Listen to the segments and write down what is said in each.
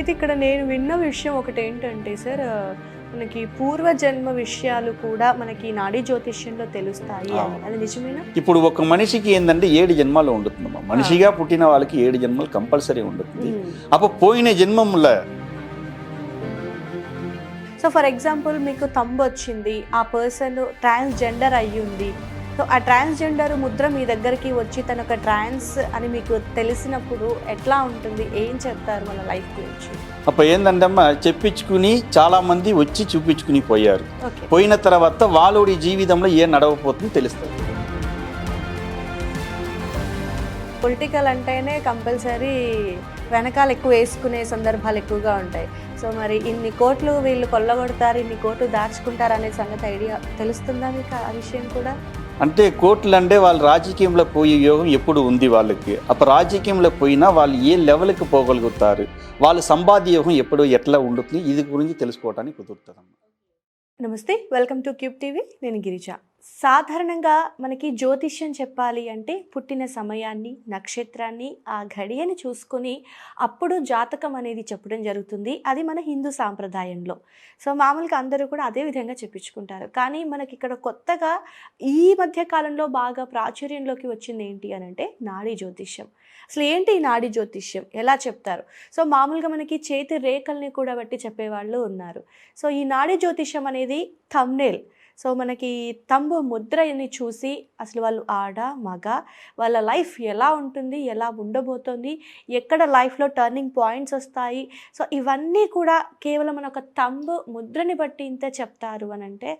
ఇది ఇక్కడ నేను విన్న విషయం ఒకటి ఏంటంటే సార్ మనకి పూర్వజన్మ విషయాలు కూడా మనకి నాడీ జ్యోతిష్యంలో తెలుస్తాయి అని. అది నిజమేనా? ఇప్పుడు ఒక మనిషికి ఏంటంటే ఏడు జన్మాలు ఉండుతుందమ్మా. మనిషిగా పుట్టిన వాళ్ళకి ఏడు జన్మలు కంపల్సరీ ఉంటుంది మ్మ్. అప్పుడు పోయిన జన్మముల సో ఫర్ ఎగ్జాంపుల్ మీకు తంబు వచ్చింది ఆ పర్సన్ ట్రాన్స్జెండర్ అయ్యింది సో ఆ ట్రాన్స్జెండర్ ముద్ర మీ దగ్గరికి వచ్చి తన ఒక ట్రాన్స్ అని మీకు తెలిసినప్పుడు ఎట్లా ఉంటుంది? ఏం చెప్తారు వాళ్ళ లైఫ్ గురించి? అప్పుడు ఏంటంటే అమ్మా చెప్పించుకుని చాలా మంది వచ్చి చూపించుకుని పోయారు. పోయిన తర్వాత వాళ్ళోడి జీవితంలో ఏ నడవపోతుందో తెలుస్తుంది. పొలిటికల్ అంటేనే కంపల్సరీ వెనకాల ఎక్కువ వేసుకునే సందర్భాలు ఎక్కువగా ఉంటాయి. సో మరి ఇన్ని కోట్లు వీళ్ళు కొల్లగొడతారు ఇన్ని కోట్లు దాచుకుంటారు అనే సంగతి ఐడియా తెలుస్తుందా మీకు ఆ విషయం కూడా? అంటే కోర్టులు అంటే వాళ్ళు రాజకీయంలో పోయే యోగం ఎప్పుడు ఉంది వాళ్ళకి. అప్పుడు రాజకీయంలో పోయినా వాళ్ళు ఏ లెవెల్కి పోగలుగుతారు? వాళ్ళు సంపాద్య యోగం ఎప్పుడు ఎట్లా ఉండుతుంది? ఇది గురించి తెలుసుకోవడానికి కుదురుతుంది నమస్తే వెల్కమ్ టు క్యూబ్ టీవీ. నేను గిరిజ. సాధారణంగా మనకి జ్యోతిష్యం చెప్పాలి అంటే పుట్టిన సమయాన్ని నక్షత్రాన్ని ఆ ఘడియని చూసుకొని అప్పుడు జాతకం అనేది చెప్పడం జరుగుతుంది. అది మన హిందూ సాంప్రదాయంలో. సో మామూలుగా అందరూ కూడా అదే విధంగా చెప్పించుకుంటారు. కానీ మనకి ఇక్కడ కొత్తగా ఈ మధ్య కాలంలో బాగా ప్రాచుర్యంలోకి వచ్చింది ఏంటి అని అంటే నాడీ జ్యోతిష్యం. అసలు ఏంటి ఈ నాడీ జ్యోతిష్యం? ఎలా చెప్తారు? సో మామూలుగా మనకి చేతి రేఖల్ని కూడా బట్టి చెప్పేవాళ్ళు ఉన్నారు. సో ఈ నాడీ జ్యోతిష్యం అనేది థమ్నేల్ సో మనకి తంబు ముద్రని చూసి అసలు వాళ్ళు ఆడ మగ వాళ్ళ లైఫ్ ఎలా ఉంటుంది ఎలా ఉండబోతోంది ఎక్కడ లైఫ్లో టర్నింగ్ పాయింట్స్ వస్తాయి. సో ఇవన్నీ కూడా కేవలం మన ఒక తంబు ముద్రని బట్టి ఇంత చెప్తారు అని అంటే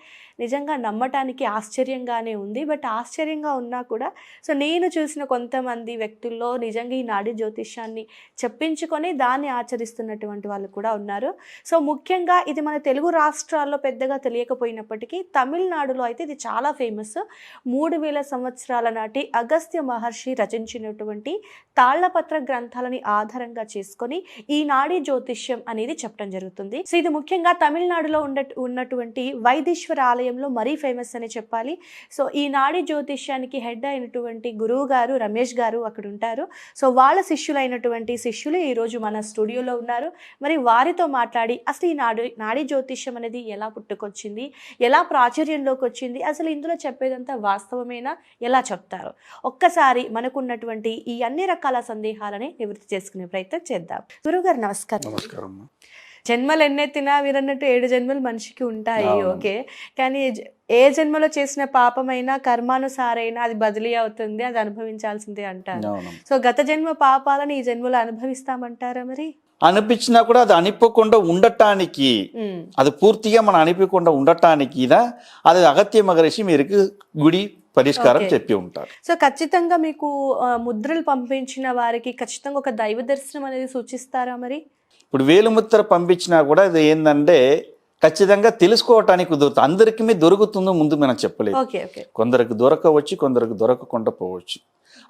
నిజంగా నమ్మటానికి ఆశ్చర్యంగానే ఉంది. బట్ ఆశ్చర్యంగా ఉన్నా కూడా సో నేను చూసిన కొంతమంది వ్యక్తుల్లో నిజంగా ఈ నాడీ జ్యోతిష్యాన్ని చెప్పించుకొని దాన్ని ఆచరిస్తున్నటువంటి వాళ్ళు కూడా ఉన్నారు. సో ముఖ్యంగా ఇది మన తెలుగు రాష్ట్రాల్లో పెద్దగా తెలియకపోయినప్పటికీ తమిళనాడులో అయితే ఇది చాలా ఫేమస్. మూడు వేల సంవత్సరాల నాటి అగస్త్య మహర్షి రచించినటువంటి తాళ్ళపత్ర గ్రంథాలని ఆధారంగా చేసుకొని ఈ నాడీ జ్యోతిష్యం అనేది చెప్పడం జరుగుతుంది. సో ఇది ముఖ్యంగా తమిళనాడులో ఉండ ఉన్నటువంటి వైదీశ్వర ఆలయంలో మరీ ఫేమస్ అని చెప్పాలి. సో ఈ నాడీ జ్యోతిష్యానికి హెడ్ అయినటువంటి గురువు గారు రమేష్ గారు అక్కడ ఉంటారు. సో వాళ్ళ శిష్యులైనటువంటి శిష్యులు ఈరోజు మన స్టూడియోలో ఉన్నారు. మరి వారితో మాట్లాడి అసలు ఈ నాడు నాడీ జ్యోతిష్యం అనేది ఎలా పుట్టుకొచ్చింది? ఎలా ప్రాచీన ప్రాచుర్యంలోకి వచ్చింది. అసలు ఇందులో చెప్పేదంతా వాస్తవమేనా? ఎలా చెప్తారు? ఒక్కసారి మనకున్నటువంటి ఈ అన్ని రకాల సందేహాలని నివృత్తి చేసుకునే ప్రయత్నం చేద్దాం. గురుగారు నమస్కారం. నమస్కారం. జన్మలు ఎన్నెత్తినా వీరన్నట్టు ఏడు జన్మలు మనిషికి ఉంటాయి. ఓకే? కానీ ఏ జన్మలో చేసిన పాపమైనా కర్మానుసారైనా అది బదిలీ అవుతుంది అది అనుభవించాల్సిందే అంటారు. సో గత జన్మ పాపాలను ఈ జన్మలో అనుభవిస్తామంటారా మరి? అనిపించినా కూడా అది అనిపోకుండా ఉండటానికి అది పూర్తిగా మనం అనిపించకుండా ఉండటానికి ఇదా అది అగత్య మహర్షి మీరు గుడి పరిష్కారం. చెప్పి ఉంటారు. సో ఖచ్చితంగా మీకు ముద్రలు పంపించిన వారికి ఖచ్చితంగా ఒక దైవ దర్శనం అనేది సూచిస్తారా మరి? ఇప్పుడు వేలుముద్ర పంపించినా కూడా అది ఏంటంటే ఖచ్చితంగా తెలుసుకోవటానికి కుదురుతుంది. అందరికీ దొరుకుతుందో ముందు మనం చెప్పలేదు. కొందరికి దొరకవచ్చు కొందరికి దొరకకుండా పోవచ్చు.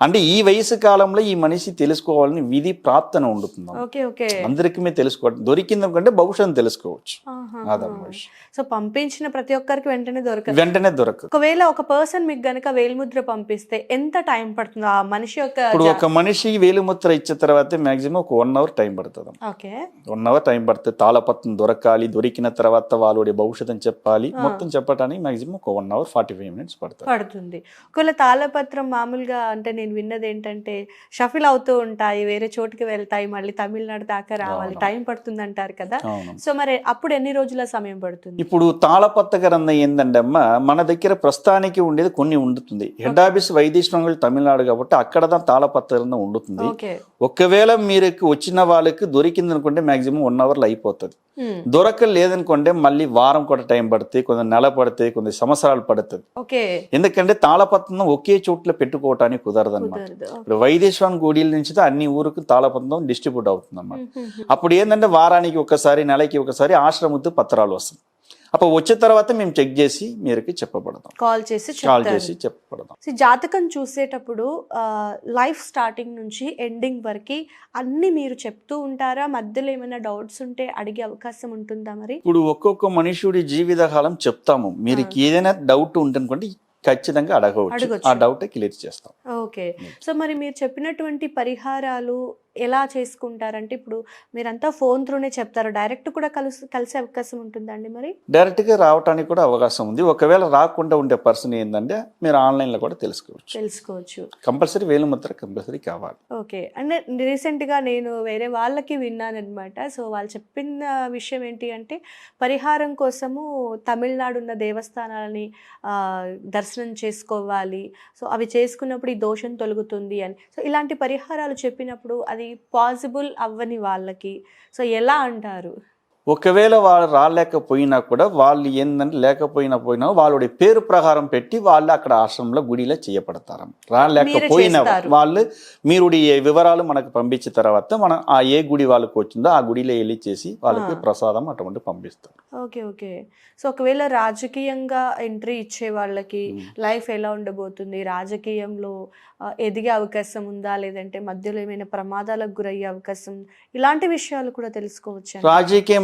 అంటే ఈ వయసు కాలంలో ఈ మనిషి తెలుసుకోవాలని విధి ప్రాప్తన ఉండుతుంది అందరికీ తెలుసుకోవడం దొరికింది కంటే భవిష్యత్తు తెలుసుకోవచ్చు. సో పంపించిన ప్రతి ఒక్కరికి వెంటనే దొరకదు. వెంటనే దొరకదు. ఒకవేళ ఒక పర్సన్ మీకు గనక వేలిముద్ర పంపిస్తే ఎంత టైం పడుతుంది ఆ మనిషి యొక్క ఇప్పుడు ఒక మనిషి వేలుముద్ర ఇచ్చిన తర్వాత మాక్సిమం ఒక వన్ అవర్ టైం పడుతుంది ఓకే. వన్ అవర్ టైం పడుతుంది తాళపత్రం దొరకాలి దొరికిన తర్వాత వాళ్ళుடைய భవిష్యత్తు చెప్పాలి. ఆ. మొత్తం చెప్పడానికి మాక్సిమం ఒక one hour forty five minutes పడుతుంది. పడుతుంది. ఒకవేళ తాళపత్రం మామూలుగా అంటే నేను విన్నది ఏంటంటే షఫిల్ అవుతూ ఉంటాయి వేరే చోటుకి వెళ్తాయి మళ్ళీ తమిళనాడు దాకా రావాలి. టైం పడుతుంది అంటారు కదా. సో మరి అప్పుడు ఎన్ని రోజుల సమయం పడుతుంది? ఇప్పుడు తాళపత్ర గ్రంథం ఏంటంటే అమ్మ మన దగ్గర ప్రస్తుతానికి ఉండేది కొన్ని ఉండుతుంది. హెడ్ ఆఫీస్ వైదేశ్వరంలో తమిళనాడు కాబట్టి అక్కడ దా తాళపత్ర గ్రంథం ఉండుతుంది ఒకవేళ మీరు వచ్చిన వాళ్ళకి దొరికింది అనుకుంటే మాక్సిమం వన్ అవర్లో అయిపోతుంది. ఉమ్, దొరకలేదనుకుంటే మళ్ళీ వారం కూడా టైం పడుతుంది కొంత నెల పడుతుంది కొన్ని సంవత్సరాలు పడుతుంది ఎందుకంటే తాళపత్రం ఒకే చోట్ల పెట్టుకోవటానికి కుదరదు అనమాట ఇప్పుడు వైదేశ్వరం గుడిల నుంచి అన్ని ఊరికి తాళపత్రం డిస్ట్రిబ్యూట్ అవుతుంది అన్నమాట ఉమ్, ఉమ్. అప్పుడు ఏంటంటే వారానికి ఒకసారి నెలకి ఒకసారి ఆశ్రమతో పత్రాలు వస్తాయి. అప్పుడు వచ్చిన తర్వాత మేము చెక్ చేసి మీరుకి చెప్పబడతాం. కాల్ చేసి కాల్ చేసి చెప్పబడతాం. జాతకం చూసేటప్పుడు లైఫ్ స్టార్టింగ్ నుంచి ఎండింగ్ వరకు అన్ని మీరు చెప్తూ ఉంటారా? మధ్యలో ఏమైనా డౌట్స్ ఉంటే అడిగే అవకాశం ఉంటుందా మరి? ఇప్పుడు ఒక్కొక్క మనుషుడి జీవితకాలం చెప్తాము. మీరు ఏదైనా డౌట్ ఉందనుకోండి ఖచ్చితంగా అడగవచ్చు. ఆ డౌట్ క్లియర్ చేస్తాం. ఓకే. సో మరి మీరు చెప్పినటువంటి పరిహారాలు ఎలా చేసుకుంటారంటే ఇప్పుడు మీరంతా ఫోన్ త్రూనే చెప్తారు. డైరెక్ట్ కూడా కలిసి కలిసే అవకాశం ఉంటుందండి మరి? డైరెక్ట్గా రావడానికి కూడా అవకాశం ఉంది. ఒకవేళ రాకుండా ఉండే పర్సన్ ఏంటంటే మీరు ఆన్లైన్లో కూడా తెలుసుకోవచ్చు. తెలుసుకోవచ్చు. కంపల్సరీ వేలుముద్ర కంపల్సరీ కావాలి. ఓకే. అంటే రీసెంట్గా నేను వేరే వాళ్ళకి విన్నానమాట సో వాళ్ళు చెప్పిన విషయం ఏంటి అంటే పరిహారం కోసము తమిళనాడు ఉన్న దేవస్థానాలని దర్శనం చేసుకోవాలి. సో అవి చేసుకున్నప్పుడు ఈ దోషం తొలగుతుంది అని. సో ఇలాంటి పరిహారాలు చెప్పినప్పుడు అది పాసిబుల్ అవ్వని వాళ్ళకి. సో ఎలా అంటారు? ఒకవేళ వాళ్ళు రాలేకపోయినా కూడా వాళ్ళు ఏంటంటే లేకపోయినా పోయినా వాళ్ళ పేరు ప్రకారం పెట్టి వాళ్ళు అక్కడ ఆశ్రమంలో గుడిలో చేయబడతారు. రాలేకపోయినా. వాళ్ళు మీరు ఈ వివరాలు మనకు పంపించిన తర్వాత మనం ఆ ఏ గుడి వాళ్ళకి వచ్చిందో ఆ గుడిలో వెళ్ళి చేసి వాళ్ళకి. ప్రసాదం అటువంటి పంపిస్తారు. Okay okay. సో ఒకవేళ రాజకీయంగా ఎంట్రీ ఇచ్చే వాళ్ళకి లైఫ్ ఎలా ఉండబోతుంది? రాజకీయంలో ఎదిగే అవకాశం ఉందా? లేదంటే మధ్యలో ఏమైనా ప్రమాదాలకు గురయ్యే అవకాశం? ఇలాంటి విషయాలు కూడా తెలుసుకోవచ్చు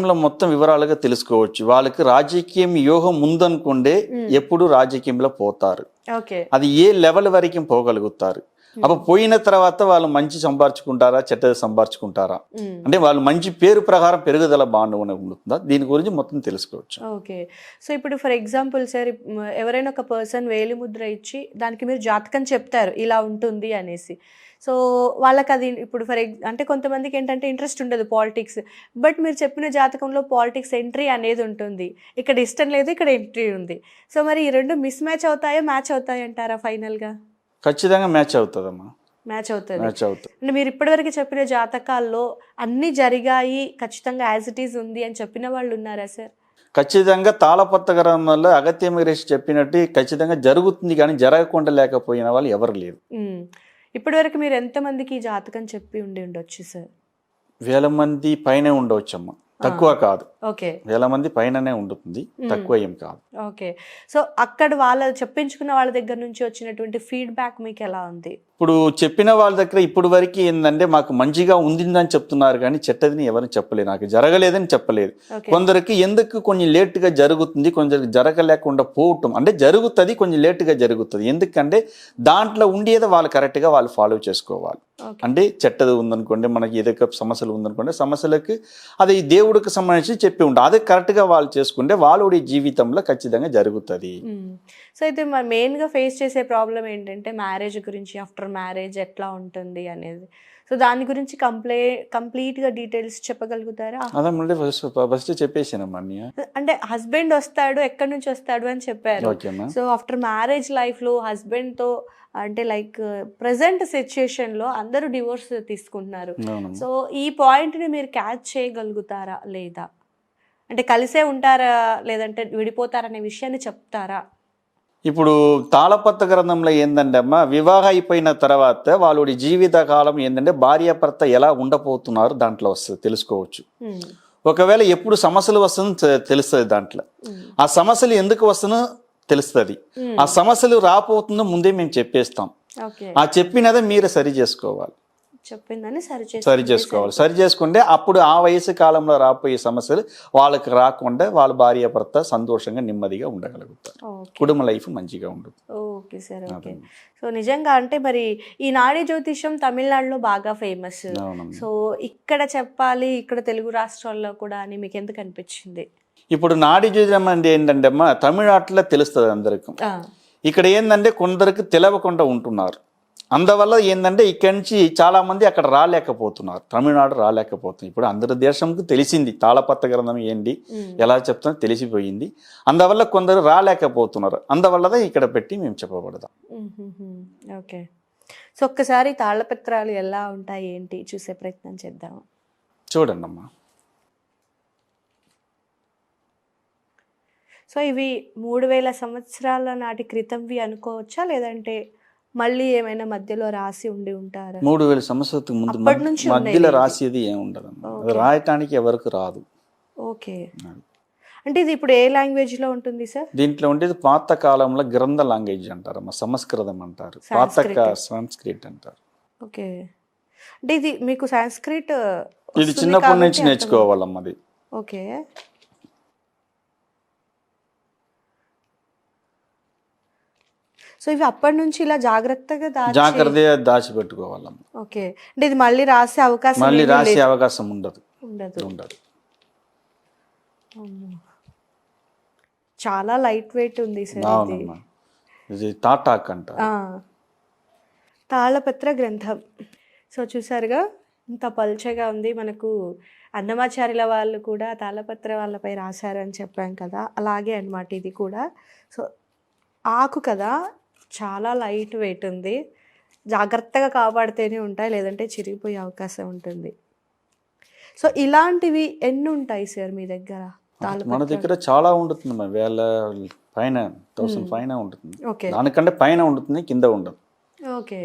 రాజకీయంలో మొత్తం వివరాలుగా తెలుసుకోవచ్చు. వాళ్ళకి రాజకీయం యోగం ఉందనుకుండే ఎప్పుడు రాజకీయంలో పోతారు. అది ఏ లెవెల్ వరకు పోగలుగుతారు. అప్పుడు పోయిన తర్వాత వాళ్ళు మంచి సంపాదించుకుంటారా చెడ్డది సంపాదించుకుంటారా? అంటే వాళ్ళు మంచి పేరు ప్రకారం పెరుగుదల బాగా ఉంటుందా? దీని గురించి మొత్తం తెలుసుకోవచ్చు. ఓకే. సో ఇప్పుడు ఫర్ ఎగ్జాంపుల్ సార్ ఎవరైనా ఒక పర్సన్ వేలిముద్ర ఇచ్చి దానికి మీరు జాతకం చెప్తారు ఇలా ఉంటుంది అనేసి. సో వాళ్ళకి అది ఇప్పుడు ఫర్ ఎగ్ అంటే కొంతమందికి ఏంటంటే ఇంట్రెస్ట్ ఉండదు పాలిటిక్స్. బట్ మీరు చెప్పిన జాతకంలో పాలిటిక్స్ ఎంట్రీ అనేది ఉంటుంది. ఇక్కడ ఇష్టం లేదు ఇక్కడ ఎంట్రీ ఉంది. సో మరి ఈ రెండు మిస్ మ్యాచ్ అవుతాయో మ్యాచ్ అవుతాయి అంటారా ఫైనల్గా? ఖచ్చితంగా మ్యాచ్ అవుతుందమ్మా. మ్యాచ్ అవుతుంది. మ్యాచ్ అవుతుంది. అంటే మీరు ఇప్పటివరకు చెప్పిన జాతకాల్లో అన్నీ జరిగాయి ఖచ్చితంగా యాజ్ ఇట్ ఈజ్ ఉంది అని చెప్పిన వాళ్ళు ఉన్నారా సార్? ఖచ్చితంగా తాళపత్ర గ్రంథంలో అగత్య చెప్పినట్టు ఖచ్చితంగా జరుగుతుంది కానీ జరగకుండా లేకపోయిన వాళ్ళు ఎవరు లేరు. ఇప్పటివరకు మీరు ఎంతమందికి ఈ జాతకం చెప్పి ఉండి ఉండొచ్చు సార్ వేల మంది పైన ఉండవచ్చమ్మా తక్కువ కాదు. ఓకే. వేల మంది పైననే ఉంటుంది తక్కువ ఏం కాదు. ఓకే. సో అక్కడ వాళ్ళ చెప్పించుకున్న వాళ్ళ దగ్గర నుంచి వచ్చినటువంటి ఫీడ్బ్యాక్ మీకు ఎలా ఉంది? ఇప్పుడు చెప్పిన వాళ్ళ దగ్గర ఇప్పుడు వరకు ఏంటంటే మాకు మంచిగా ఉండిందని చెప్తున్నారు కానీ చెట్టదని ఎవరు చెప్పలేదు. నాకు జరగలేదని చెప్పలేదు. కొందరికి ఎందుకు కొంచెం లేటుగా జరుగుతుంది కొందరికి జరగలేకుండా పోవటం అంటే జరుగుతుంది కొంచెం లేటుగా జరుగుతుంది. ఎందుకంటే దాంట్లో ఉండేది వాళ్ళు కరెక్ట్గా వాళ్ళు ఫాలో చేసుకోవాలి. అంటే చెట్టది ఉందనుకోండి మనకి ఏదైనా సమస్యలు ఉందనుకోండి సమస్యలకి అది దేవుడికి సంబంధించి చెప్పి ఉంటుంది అదే కరెక్ట్గా వాళ్ళు చేసుకుంటే వాళ్ళ జీవితంలో ఖచ్చితంగా జరుగుతుంది. సో అయితే మరి మెయిన్గా ఫేస్ చేసే ప్రాబ్లం ఏంటంటే మ్యారేజ్ గురించి ఆఫ్టర్ మ్యారేజ్ ఎట్లా ఉంటుంది అనేది. సో దాని గురించి కంప్లే కంప్లీట్గా డీటెయిల్స్ చెప్పగలుగుతారా? అదే ఫస్ట్ ఫస్ట్ చెప్పేసానమ్మా అంటే హస్బెండ్ వస్తాడు ఎక్కడి నుంచి వస్తాడు అని చెప్పారు. సో ఆఫ్టర్ మ్యారేజ్ లైఫ్లో హస్బెండ్తో అంటే లైక్ ప్రజెంట్ సిచ్యుయేషన్లో అందరూ డివోర్స్ తీసుకుంటున్నారు. సో ఈ పాయింట్ని మీరు క్యాచ్ చేయగలుగుతారా లేదా? అంటే కలిసే ఉంటారా? లేదంటే విడిపోతారనే విషయాన్ని చెప్తారా? ఇప్పుడు తాళపత్ర గ్రంథంలో ఏంటంటే అమ్మా వివాహం అయిపోయిన తర్వాత వాళ్ళ జీవిత కాలం ఏంటంటే భార్యాభర్త ఎలా ఉండబోతున్నారు దాంట్లో వస్తుంది తెలుసుకోవచ్చు. ఒకవేళ ఎప్పుడు సమస్యలు వస్తుందో తెలుస్తుంది దాంట్లో. ఆ సమస్యలు ఎందుకు వస్తుందో తెలుస్తుంది. ఆ సమస్యలు రాపోతుందో ముందే మేము చెప్పేస్తాం. ఆ చెప్పినదే మీరే సరి చేసుకోవాలి. చెప్పిందని సరి చేసి సరి చేసుకోవాలి. సరి చేసుకుంటే అప్పుడు ఆ వయసు కాలంలో రాబోయే సమస్యలు వాళ్ళకి రాకుండా వాళ్ళ భార్య భర్త సంతోషంగా నెమ్మదిగా ఉండగలుగుతారు. కుటుంబ లైఫ్ మంచిగా ఉంటుంది ఓకే సార్ ఓకే. సో నిజంగా అంటే మరి ఈ నాడీ జ్యోతిష్యం తమిళనాడులో బాగా ఫేమస్. సో ఇక్కడ చెప్పాలి ఇక్కడ తెలుగు రాష్ట్రాల్లో కూడా అని మీకు ఎందుకు అనిపించింది? ఇప్పుడు నాడి జ్యోతిరం అంటే ఏంటంటే అమ్మా తమిళనాటిలో తెలుస్తుంది అందరికి. ఇక్కడ ఏంటంటే కొందరికి తెలవకుండా ఉంటున్నారు. అందువల్ల ఏంటంటే ఇక్కడి నుంచి చాలా మంది అక్కడ రాలేకపోతున్నారు. తమిళనాడు రాలేకపోతుంది. ఇప్పుడు అందరి దేశంకు తెలిసింది తాళపత్ర గ్రంథం ఏంటి. ఎలా చెప్తున్నా తెలిసిపోయింది. అందువల్ల కొందరు రాలేకపోతున్నారు. అందువల్లదే ఇక్కడ పెట్టి మేము చెప్పబడదాం. ఓకే. సో ఒక్కసారి తాళపత్రాలు ఎలా ఉంటాయి ఏంటి చూసే ప్రయత్నం చేద్దాం. చూడండి అమ్మా సో ఇవి మూడు వేల సంవత్సరాల నాటి క్రితంవి అనుకోవచ్చా? లేదంటే మళ్ళీ ఏమైనా మధ్యలో రాసి ఉండి ఉంటారా? మూడు వేల సంవత్సరాలకు ముందు అప్పటి నుంచి ఉన్నాయి మధ్యలో. రాసేది ఏమి అది రాయటానికి ఎవరికి రాదు. ఓకే. అంటే ఇది ఇప్పుడు ఏ లాంగ్వేజ్లో ఉంటుంది సార్? దీంట్లో ఉండేది పాత కాలంలో గ్రంథ లాంగ్వేజ్ అంటారమ్మా సంస్కృతం అంటారు. పాత. సంస్కృత్ అంటారు. ఓకే. అంటే ఇది మీకు సాంస్క్రిట్ ఇది చిన్నప్పటి నుంచి నేర్చుకోవాలమ్మా అది. ఓకే. సో ఇవి అప్పటి నుంచి ఇలా జాగ్రత్తగా దాచి జాగ్రత్తగా దాచిపెట్టుకోవాలమ్మ ఓకే. అంటే ఇది మళ్ళీ రాసే అవకాశం మళ్ళీ రాసే. అవకాశం ఉండదు. ఉండదు. ఉండదు. చాలా లైట్ వెయిట్ ఉంది సార్ ఇది. తాటాక్ అంట. తాళపత్ర గ్రంథం. సో చూసారుగా ఇంత పల్చగా ఉంది. మనకు అన్నమాచార్యుల వాళ్ళు కూడా తాళపత్ర వాళ్ళపై రాశారు అని చెప్పాం కదా. అలాగే అన్నమాట ఇది కూడా. సో ఆకు కదా చాలా లైట్ వెయిట్ ఉంది. జాగ్రత్తగా కాపాడితేనే ఉంటాయి లేదంటే చిరిగిపోయే అవకాశం ఉంటుంది. సో ఇలాంటివి ఎన్ని ఉంటాయి సార్ మీ దగ్గర? మన దగ్గర చాలా ఉంటుంది వేల పైన థౌసండ్ పైన ఉంటుంది. దానికంటే పైన ఉంటుంది కింద ఉండదు. ఓకే.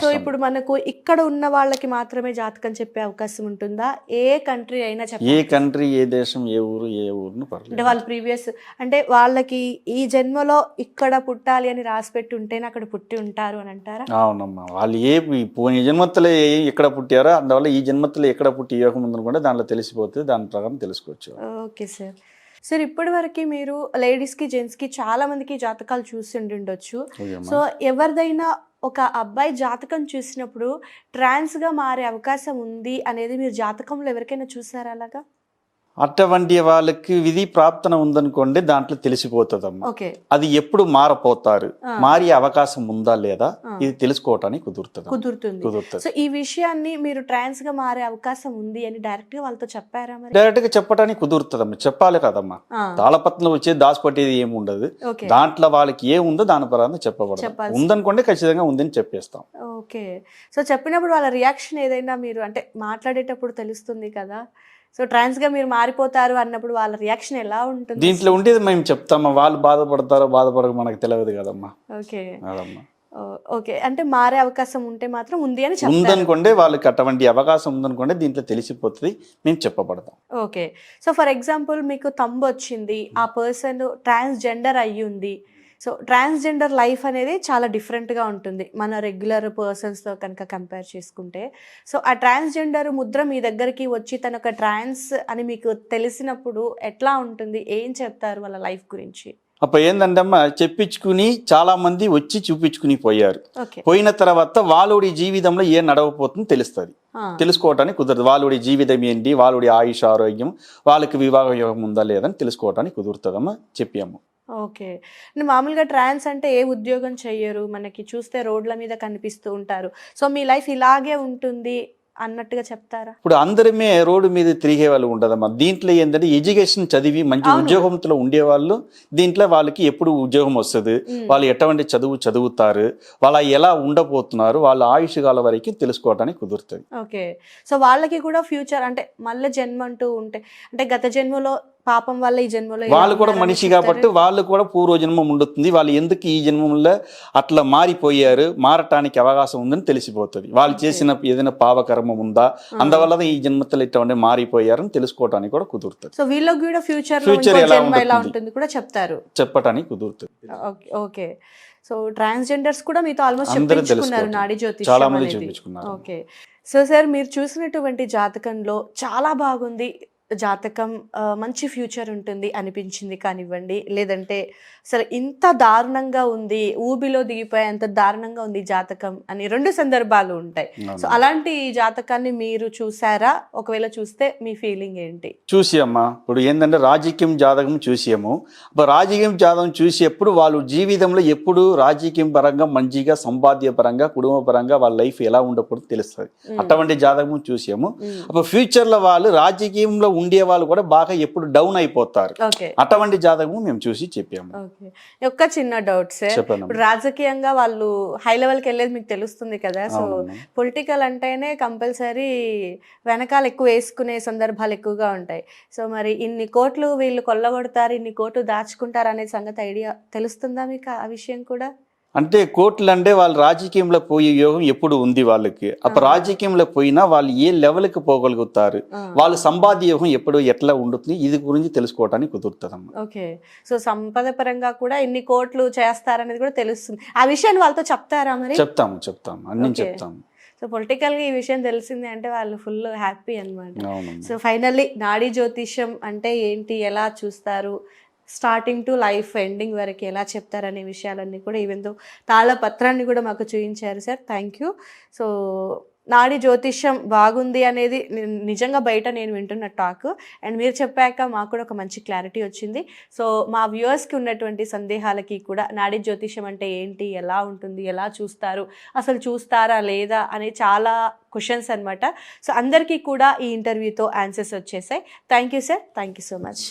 సో. ఇప్పుడు మనకు ఇక్కడ ఉన్న వాళ్ళకి మాత్రమే జాతకం చెప్పే అవకాశం ఉంటుందా? ఏ కంట్రీ అయినా ఏ చెప్ప కంట్రీ ఏ దేశం ఏ ఊరు ఏ ఊరును అంటే వాళ్ళ ప్రీవియస్ అంటే వాళ్ళకి ఈ జన్మలో ఇక్కడ పుట్టాలి అని రాసి పెట్టి ఉంటేనే అక్కడ పుట్టి ఉంటారు అని అంటారా? అవునమ్మా. వాళ్ళు ఏ పోయిన జన్మత్తులో ఏ- ఎక్కడ పుట్టారో అందువల్ల ఈ జన్మత్తులో ఎక్కడ పుట్టి ఉందని కూడా దాంట్లో తెలిసిపోతే దాని ప్రకారం తెలుసుకోవచ్చు. Okay sir. సార్ ఇప్పటి వరకు మీరు లేడీస్కి జెంట్స్కి చాలా మందికి జాతకాలు చూసి ఉండి ఉండొచ్చు. సో ఎవరిదైనా ఒక అబ్బాయి జాతకం చూసినప్పుడు ట్రాన్స్గా మారే అవకాశం ఉంది అనేది మీరు జాతకంలో ఎవరికైనా చూసారా అలాగా? అటువంటి వాళ్ళకి విధి ప్రాప్తన ఉందనుకోండి దాంట్లో తెలిసిపోతుందమ్మా. అది ఎప్పుడు మారపోతారు. మారే అవకాశం ఉందా లేదా. ఇది తెలుసుకోవటానికి కుదురుతుంది కుదురుతుంది. కుదురుతుంది. సో ఈ విషయాన్ని మీరు ట్రాన్స్గా మారే అవకాశం ఉంది అని డైరెక్ట్గా వాళ్ళతో చెప్పారా డైరెక్ట్గా చెప్పడానికి కుదురుతుందమ్మా. చెప్పాలి కదమ్మా. ఆ, తాళపత్రం వచ్చే దాచిపెట్టేది ఏమి ఉండదు. దాంట్లో వాళ్ళకి ఏ ఉందో దాని పరంగా చెప్పబడదు. ఉందనుకోండి ఖచ్చితంగా ఉందని చెప్పేస్తాం. ఓకే. సో చెప్పినప్పుడు వాళ్ళ రియాక్షన్ ఏదైనా మీరు అంటే మాట్లాడేటప్పుడు తెలుస్తుంది కదా? సో ట్రాన్స్గా మీరు మారిపోతారు అన్నప్పుడు వాళ్ళ రియాక్షన్ ఎలా ఉంటుంది? దీంట్లో ఉండేది మేము చెప్తామా? వాళ్ళు బాధపడతారో బాధపడక మనకు తెలియదు కదమ్మా. ఓకే. అదమ్మా. ఓకే. అంటే మారే అవకాశం ఉంటే మాత్రం ఉంది అని ఉందనుకోండి వాళ్ళకి అటువంటి అవకాశం ఉందనుకోండి దీంట్లో తెలిసిపోతుంది మేము చెప్పబడతాం. ఓకే. సో ఫర్ ఎగ్జాంపుల్ మీకు తంబు వచ్చింది ఆ పర్సన్ ట్రాన్స్జెండర్ అయ్యి ఉంది సో ట్రాన్స్జెండర్ లైఫ్ అనేది చాలా డిఫరెంట్గా ఉంటుంది. మన రెగ్యులర్ పర్సన్స్తో కనుక కంపేర్ చేసుకుంటే. సో ఆ ట్రాన్స్జెండర్ ముద్ర మీ దగ్గరికి వచ్చి తన ఒక ట్రాన్స్ అని మీకు తెలిసినప్పుడు ఎట్లా ఉంటుంది? ఏం చెప్తారు వాళ్ళ లైఫ్ గురించి? అప్పుడు ఏంటంటే అమ్మా చెప్పించుకుని చాలా మంది వచ్చి చూపించుకుని పోయారు. పోయిన తర్వాత వాళ్ళుడి జీవితంలో ఏ నడవపోతుందో తెలుస్తుంది. తెలుసుకోవటానికి కుదరదు. వాళ్ళుడి జీవితం ఏంటి? వాళ్ళుడి ఆయుష్ ఆరోగ్యం వాళ్ళకి వివాహ యోగం ఉందా లేదని తెలుసుకోవటానికి కుదురుతుందమ్మా? చెప్పాము ఓకే. మామూలుగా ట్రాన్స్ అంటే ఏ ఉద్యోగం చెయ్యరు? మనకి చూస్తే రోడ్ల మీద కనిపిస్తూ ఉంటారు. సో మీ లైఫ్ ఇలాగే ఉంటుంది అన్నట్టుగా చెప్తారా? ఇప్పుడు అందరమే రోడ్డు మీద తిరిగే వాళ్ళు ఉండదమ్మా దీంట్లో ఏంటంటే ఎడ్యుకేషన్ చదివి మంచి. ఉద్యోగంతో ఉండేవాళ్ళు దీంట్లో వాళ్ళకి ఎప్పుడు ఉద్యోగం వస్తుంది. వాళ్ళు ఎటువంటి చదువు చదువుతారు? వాళ్ళ ఎలా ఉండబోతున్నారు? వాళ్ళ ఆయుష్ కాల వరకు తెలుసుకోవటానికి కుదురుతుంది. ఓకే. సో వాళ్ళకి కూడా ఫ్యూచర్ అంటే మళ్ళీ జన్మ అంటూ ఉంటే అంటే గత జన్మలో పాపం వల్ల ఈ జన్మలో వాళ్ళు కూడా మనిషి. కాబట్టి వాళ్ళు కూడా పూర్వజన్మం ఉంటుంది వాళ్ళు ఎందుకు ఈ జన్మంలో అట్లా మారిపోయారు? మారటానికి అవకాశం ఉందని తెలిసిపోతుంది. వాళ్ళు. చేసిన ఏదైనా పాపకర్మం ఉందా? అందువల్ల ఈ జన్మతలు ఇటువంటి మారిపోయారని తెలుసుకోవటానికి కూడా కుదురుతుంది. సో వీళ్ళకి కూడా ఫ్యూచర్ ఇంకో ఎలా ఉంటుంది? కూడా చెప్తారు. చెప్పటానికి కుదురుతుంది. ఓకే సో ట్రాన్స్జెండర్స్ కూడా మీతో ఆల్మోస్ట్ చెప్పించుకున్నారు. నాడి జ్యోతిష్యం చాలా మంది ఓకే. సో సార్ మీరు చూసినటువంటి జాతకంలో చాలా బాగుంది. జాతకం మంచి ఫ్యూచర్ ఉంటుంది అనిపించింది కానివ్వండి. లేదంటే అసలు ఇంత దారుణంగా ఉంది ఊబిలో దిగిపోయేంత దారుణంగా ఉంది జాతకం అని రెండు సందర్భాలు ఉంటాయి. సో అలాంటి జాతకాన్ని మీరు చూసారా? ఒకవేళ చూస్తే మీ ఫీలింగ్ ఏంటి? చూసి అమ్మా ఇప్పుడు ఏంటంటే రాజకీయం జాతకం చూసాము రాజకీయం జాతకం చూసేప్పుడు వాళ్ళు జీవితంలో ఎప్పుడు రాజకీయం పరంగా మంచిగా సంపాద్య పరంగా కుటుంబ పరంగా వాళ్ళ లైఫ్ ఎలా ఉండకూడదు తెలుస్తుంది. అటువంటి జాతకం చూసాము. అప్పుడు ఫ్యూచర్లో వాళ్ళు రాజకీయంలో ఉండే వాళ్ళు కూడా బాగా ఎప్పుడు డౌన్ అయిపోతారు. అటువంటి జాతకం మేము చూసి చెప్పాము. ఓకే. ఒక్క చిన్న డౌట్ సార్ రాజకీయంగా వాళ్ళు హై లెవెల్కి వెళ్ళేది మీకు తెలుస్తుంది కదా సో. పొలిటికల్ అంటేనే కంపల్సరీ వెనకాల ఎక్కువ వేసుకునే సందర్భాలు ఎక్కువగా ఉంటాయి. సో మరి ఇన్ని కోట్లు వీళ్ళు కొల్లగొడతారు ఇన్ని కోట్లు దాచుకుంటారు అనే సంగతి ఐడియా తెలుస్తుందా మీకు ఆ విషయం కూడా? అంటే కోర్టులు అంటే వాళ్ళు రాజకీయంలో పోయే యోగం ఎప్పుడు ఉంది వాళ్ళకి. అప్పుడు. రాజకీయంలో పోయినా వాళ్ళు ఏ లెవెల్కి పోగలుగుతారు? వాళ్ళు సంపాద్య యోగం ఎప్పుడు ఎట్లా ఉంటుంది? ఇది గురించి తెలుసుకోవటానికి కుదురుతుందమ్మా. ఓకే. సో సంపద పరంగా కూడా ఇన్ని కోట్లు చేస్తారనేది కూడా తెలుస్తుంది. ఆ విషయాన్ని వాళ్ళతో చెప్తారా మరి? చెప్తాము చెప్తాము. అన్ని. చెప్తాము. సో పొలిటికల్గా ఈ విషయం తెలిసింది అంటే వాళ్ళు ఫుల్ హ్యాపీ అన్నమాట. అవునమ్మా. సో ఫైనల్లీ నాడీ జ్యోతిష్యం అంటే ఏంటి? ఎలా చూస్తారు? స్టార్టింగ్ టు లైఫ్ ఎండింగ్ వరకు ఎలా చెప్తారనే విషయాలన్నీ కూడా ఈవెందో తాళపత్రాన్ని కూడా మాకు చూపించారు సార్. థ్యాంక్ యూ సో నాడి జ్యోతిష్యం బాగుంది అనేది నిజంగా బయట నేను వింటున్న టాక్ అండ్ మీరు చెప్పాక మాకు కూడా ఒక మంచి క్లారిటీ వచ్చింది. సో మా వ్యూవర్స్కి ఉన్నటువంటి సందేహాలకి కూడా నాడి జ్యోతిష్యం అంటే ఏంటి ఎలా ఉంటుంది ఎలా చూస్తారు అసలు చూస్తారా లేదా అనే చాలా క్వశ్చన్స్ అనమాట సో అందరికీ కూడా ఈ ఇంటర్వ్యూతో ఆన్సర్స్ వచ్చేసాయి. Thank you sir thank you so much